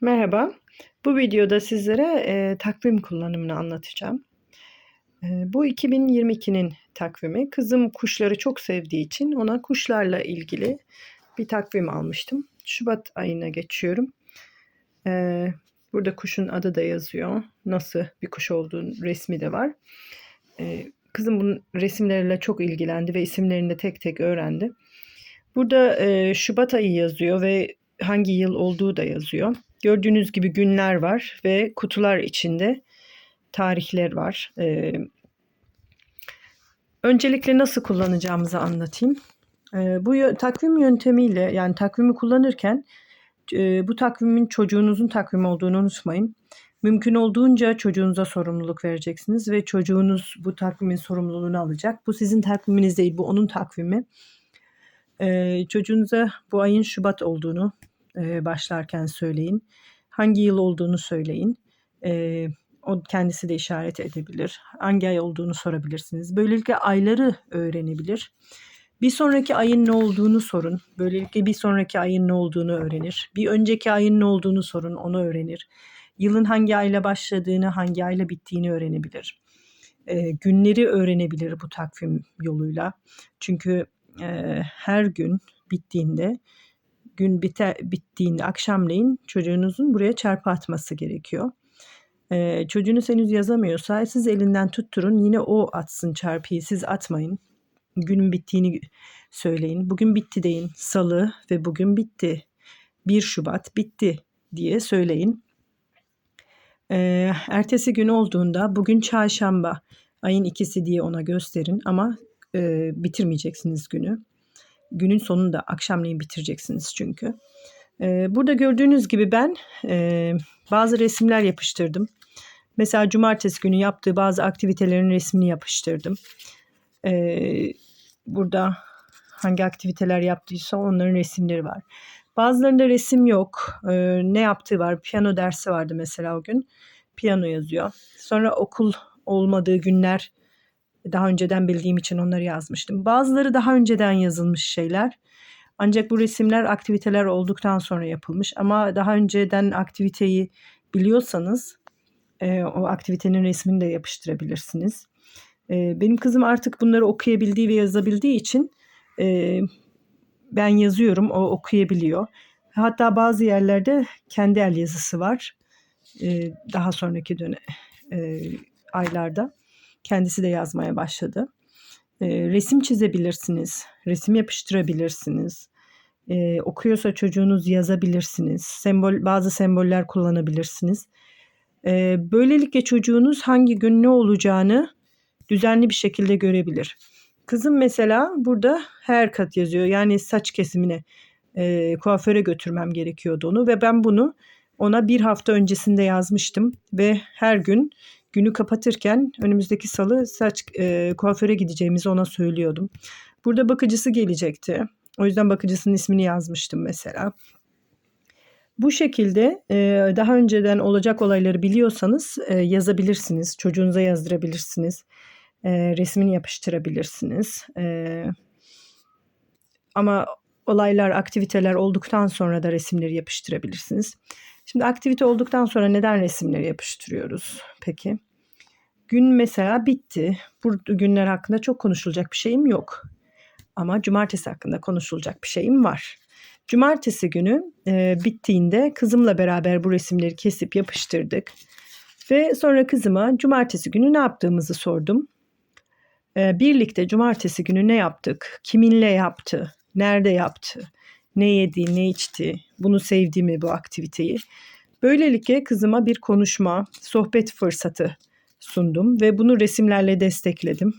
Merhaba. Bu videoda sizlere e, takvim kullanımını anlatacağım. E, bu 2022'nin takvimi. Kızım kuşları çok sevdiği için ona kuşlarla ilgili bir takvim almıştım. Şubat ayına geçiyorum. E, burada kuşun adı da yazıyor. Nasıl bir kuş olduğu resmi de var. E, kızım bunun resimleriyle çok ilgilendi ve isimlerini de tek tek öğrendi. Burada e, Şubat ayı yazıyor ve hangi yıl olduğu da yazıyor. Gördüğünüz gibi günler var ve kutular içinde tarihler var. Ee, öncelikle nasıl kullanacağımızı anlatayım. Ee, bu takvim yöntemiyle yani takvimi kullanırken e, bu takvimin çocuğunuzun takvimi olduğunu unutmayın. Mümkün olduğunca çocuğunuza sorumluluk vereceksiniz ve çocuğunuz bu takvimin sorumluluğunu alacak. Bu sizin takviminiz değil, bu onun takvimi. Ee, çocuğunuza bu ayın Şubat olduğunu e, başlarken söyleyin. Hangi yıl olduğunu söyleyin. E, o kendisi de işaret edebilir. Hangi ay olduğunu sorabilirsiniz. Böylelikle ayları öğrenebilir. Bir sonraki ayın ne olduğunu sorun. Böylelikle bir sonraki ayın ne olduğunu öğrenir. Bir önceki ayın ne olduğunu sorun, onu öğrenir. Yılın hangi ayla başladığını, hangi ayla bittiğini öğrenebilir. E, günleri öğrenebilir bu takvim yoluyla. Çünkü e, her gün bittiğinde gün biter, bittiğinde akşamleyin çocuğunuzun buraya çarpı atması gerekiyor. Ee, çocuğunuz henüz yazamıyorsa siz elinden tutturun yine o atsın çarpıyı siz atmayın. Günün bittiğini söyleyin. Bugün bitti deyin. Salı ve bugün bitti. 1 Şubat bitti diye söyleyin. Ee, ertesi gün olduğunda bugün çarşamba ayın ikisi diye ona gösterin ama e, bitirmeyeceksiniz günü günün sonunda akşamleyin bitireceksiniz çünkü. Ee, burada gördüğünüz gibi ben e, bazı resimler yapıştırdım. Mesela cumartesi günü yaptığı bazı aktivitelerin resmini yapıştırdım. Ee, burada hangi aktiviteler yaptıysa onların resimleri var. Bazılarında resim yok. Ee, ne yaptığı var? Piyano dersi vardı mesela o gün. Piyano yazıyor. Sonra okul olmadığı günler daha önceden bildiğim için onları yazmıştım. Bazıları daha önceden yazılmış şeyler. Ancak bu resimler aktiviteler olduktan sonra yapılmış. Ama daha önceden aktiviteyi biliyorsanız e, o aktivitenin resmini de yapıştırabilirsiniz. E, benim kızım artık bunları okuyabildiği ve yazabildiği için e, ben yazıyorum, o okuyabiliyor. Hatta bazı yerlerde kendi el yazısı var. E, daha sonraki dönem e, aylarda. Kendisi de yazmaya başladı. E, resim çizebilirsiniz, resim yapıştırabilirsiniz. E, okuyorsa çocuğunuz yazabilirsiniz. Sembol bazı semboller kullanabilirsiniz. E, böylelikle çocuğunuz hangi gün ne olacağını düzenli bir şekilde görebilir. Kızım mesela burada haircut yazıyor. Yani saç kesimine e, kuaföre götürmem gerekiyordu onu ve ben bunu ona bir hafta öncesinde yazmıştım ve her gün günü kapatırken önümüzdeki salı saç e, kuaföre gideceğimizi ona söylüyordum. Burada bakıcısı gelecekti. O yüzden bakıcısının ismini yazmıştım mesela. Bu şekilde e, daha önceden olacak olayları biliyorsanız e, yazabilirsiniz. Çocuğunuza yazdırabilirsiniz. E, resmini yapıştırabilirsiniz. Ama olaylar, aktiviteler olduktan sonra da resimleri yapıştırabilirsiniz. Şimdi aktivite olduktan sonra neden resimleri yapıştırıyoruz peki? Gün mesela bitti. Bu günler hakkında çok konuşulacak bir şeyim yok. Ama cumartesi hakkında konuşulacak bir şeyim var. Cumartesi günü e, bittiğinde kızımla beraber bu resimleri kesip yapıştırdık. Ve sonra kızıma cumartesi günü ne yaptığımızı sordum. E, birlikte cumartesi günü ne yaptık? Kiminle yaptı? Nerede yaptı? Ne yedi, ne içti? Bunu sevdi mi bu aktiviteyi? Böylelikle kızıma bir konuşma, sohbet fırsatı sundum ve bunu resimlerle destekledim.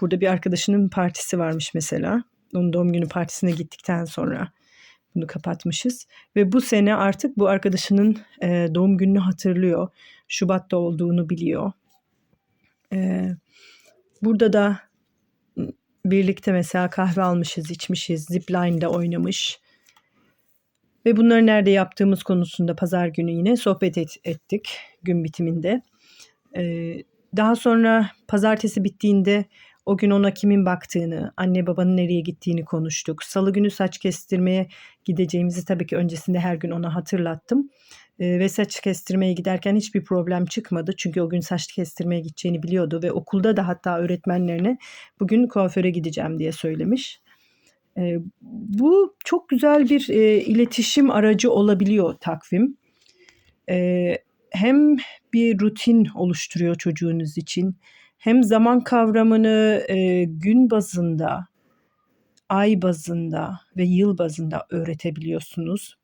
Burada bir arkadaşının partisi varmış mesela. Onun doğum günü partisine gittikten sonra bunu kapatmışız. Ve bu sene artık bu arkadaşının e, doğum gününü hatırlıyor. Şubat'ta olduğunu biliyor. E, burada da birlikte mesela kahve almışız, içmişiz, zipline'da oynamış. Ve bunları nerede yaptığımız konusunda pazar günü yine sohbet et, ettik gün bitiminde. Ee, daha sonra pazartesi bittiğinde O gün ona kimin baktığını, anne babanın nereye gittiğini konuştuk. Salı günü saç kestirmeye gideceğimizi tabii ki öncesinde her gün ona hatırlattım. Ee, ve saç kestirmeye giderken hiçbir problem çıkmadı. Çünkü o gün saç kestirmeye gideceğini biliyordu ve okulda da hatta öğretmenlerine bugün kuaföre gideceğim diye söylemiş. Ee, bu çok güzel bir e, iletişim aracı olabiliyor takvim. Ee, hem bir rutin oluşturuyor çocuğunuz için hem zaman kavramını e, gün bazında, ay bazında ve yıl bazında öğretebiliyorsunuz.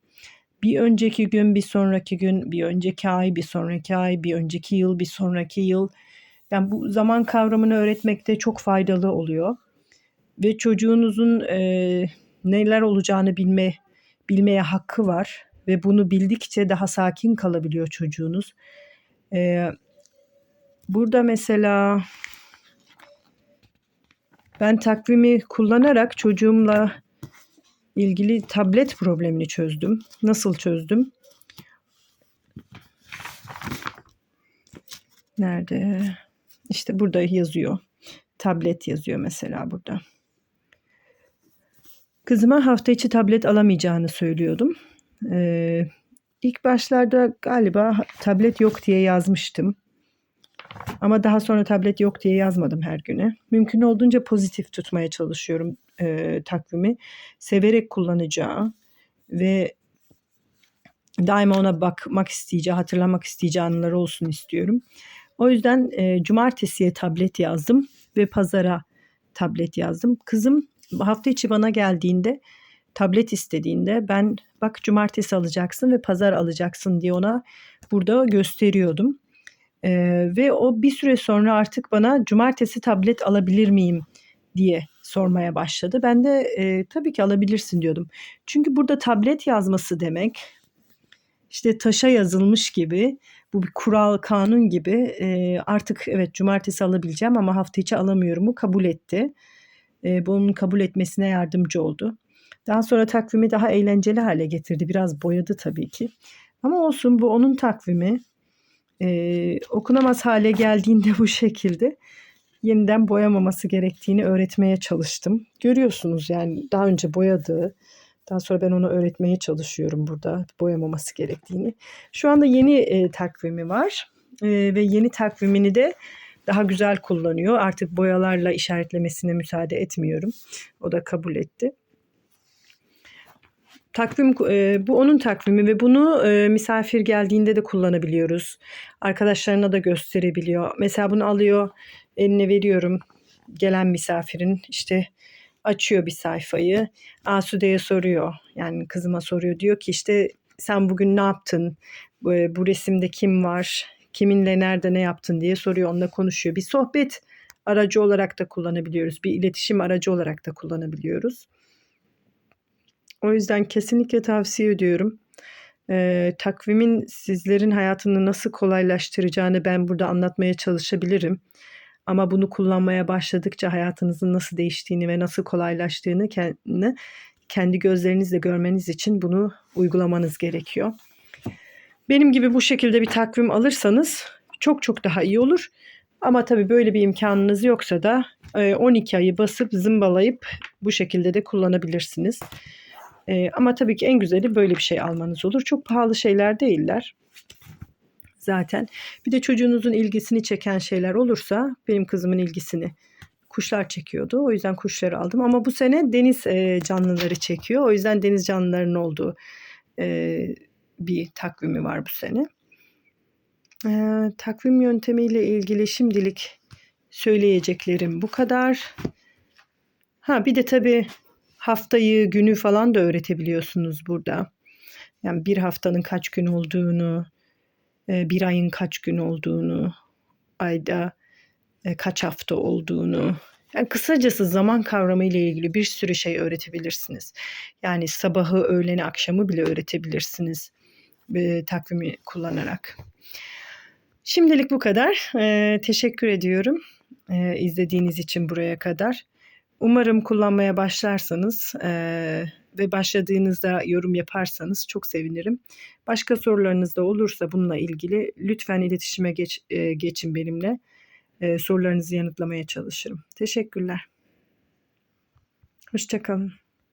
Bir önceki gün, bir sonraki gün, bir önceki ay, bir sonraki ay, bir önceki yıl, bir sonraki yıl. Yani bu zaman kavramını öğretmekte çok faydalı oluyor. Ve çocuğunuzun e, neler olacağını bilme bilmeye hakkı var ve bunu bildikçe daha sakin kalabiliyor çocuğunuz. E, burada mesela ben takvimi kullanarak çocuğumla ilgili tablet problemini çözdüm. Nasıl çözdüm? Nerede? İşte burada yazıyor. Tablet yazıyor mesela burada. Kızıma hafta içi tablet alamayacağını söylüyordum. Ee, ilk başlarda galiba tablet yok diye yazmıştım. Ama daha sonra tablet yok diye yazmadım her güne. Mümkün olduğunca pozitif tutmaya çalışıyorum e, takvimi. Severek kullanacağı ve daima ona bakmak isteyeceği, hatırlamak isteyeceği anılar olsun istiyorum. O yüzden e, cumartesiye tablet yazdım ve pazara tablet yazdım. Kızım hafta içi bana geldiğinde tablet istediğinde ben bak cumartesi alacaksın ve pazar alacaksın diye ona burada gösteriyordum. Ee, ve o bir süre sonra artık bana cumartesi tablet alabilir miyim diye sormaya başladı. Ben de e, tabii ki alabilirsin diyordum. Çünkü burada tablet yazması demek işte taşa yazılmış gibi bu bir kural kanun gibi e, artık evet cumartesi alabileceğim ama hafta içi alamıyorumu kabul etti. E, bunun kabul etmesine yardımcı oldu. Daha sonra takvimi daha eğlenceli hale getirdi. Biraz boyadı tabii ki. Ama olsun bu onun takvimi. Ee, okunamaz hale geldiğinde bu şekilde yeniden boyamaması gerektiğini öğretmeye çalıştım. Görüyorsunuz yani daha önce boyadığı, daha sonra ben onu öğretmeye çalışıyorum burada boyamaması gerektiğini. Şu anda yeni e, takvimi var e, ve yeni takvimini de daha güzel kullanıyor. Artık boyalarla işaretlemesine müsaade etmiyorum. O da kabul etti. Takvim e, bu onun takvimi ve bunu e, misafir geldiğinde de kullanabiliyoruz. Arkadaşlarına da gösterebiliyor. Mesela bunu alıyor, eline veriyorum gelen misafirin işte açıyor bir sayfayı. Asude'ye soruyor. Yani kızıma soruyor. Diyor ki işte sen bugün ne yaptın? Bu, bu resimde kim var? Kiminle nerede ne yaptın diye soruyor. Onunla konuşuyor. Bir sohbet aracı olarak da kullanabiliyoruz. Bir iletişim aracı olarak da kullanabiliyoruz. O yüzden kesinlikle tavsiye ediyorum. Ee, takvimin sizlerin hayatını nasıl kolaylaştıracağını ben burada anlatmaya çalışabilirim. Ama bunu kullanmaya başladıkça hayatınızın nasıl değiştiğini ve nasıl kolaylaştığını kendi, kendi gözlerinizle görmeniz için bunu uygulamanız gerekiyor. Benim gibi bu şekilde bir takvim alırsanız çok çok daha iyi olur. Ama tabii böyle bir imkanınız yoksa da 12 ayı basıp zımbalayıp bu şekilde de kullanabilirsiniz. E, ama tabii ki en güzeli böyle bir şey almanız olur. Çok pahalı şeyler değiller. Zaten bir de çocuğunuzun ilgisini çeken şeyler olursa benim kızımın ilgisini kuşlar çekiyordu. O yüzden kuşları aldım. Ama bu sene deniz e, canlıları çekiyor. O yüzden deniz canlılarının olduğu e, bir takvimi var bu sene. E, takvim yöntemiyle ilgili şimdilik söyleyeceklerim bu kadar. Ha bir de tabii haftayı, günü falan da öğretebiliyorsunuz burada. Yani bir haftanın kaç gün olduğunu, bir ayın kaç gün olduğunu, ayda kaç hafta olduğunu. Yani kısacası zaman kavramı ile ilgili bir sürü şey öğretebilirsiniz. Yani sabahı, öğleni, akşamı bile öğretebilirsiniz e, takvimi kullanarak. Şimdilik bu kadar. E, teşekkür ediyorum e, izlediğiniz için buraya kadar. Umarım kullanmaya başlarsanız e, ve başladığınızda yorum yaparsanız çok sevinirim. Başka sorularınız da olursa bununla ilgili lütfen iletişime geç, e, geçin benimle. e, sorularınızı yanıtlamaya çalışırım. Teşekkürler. Hoşçakalın.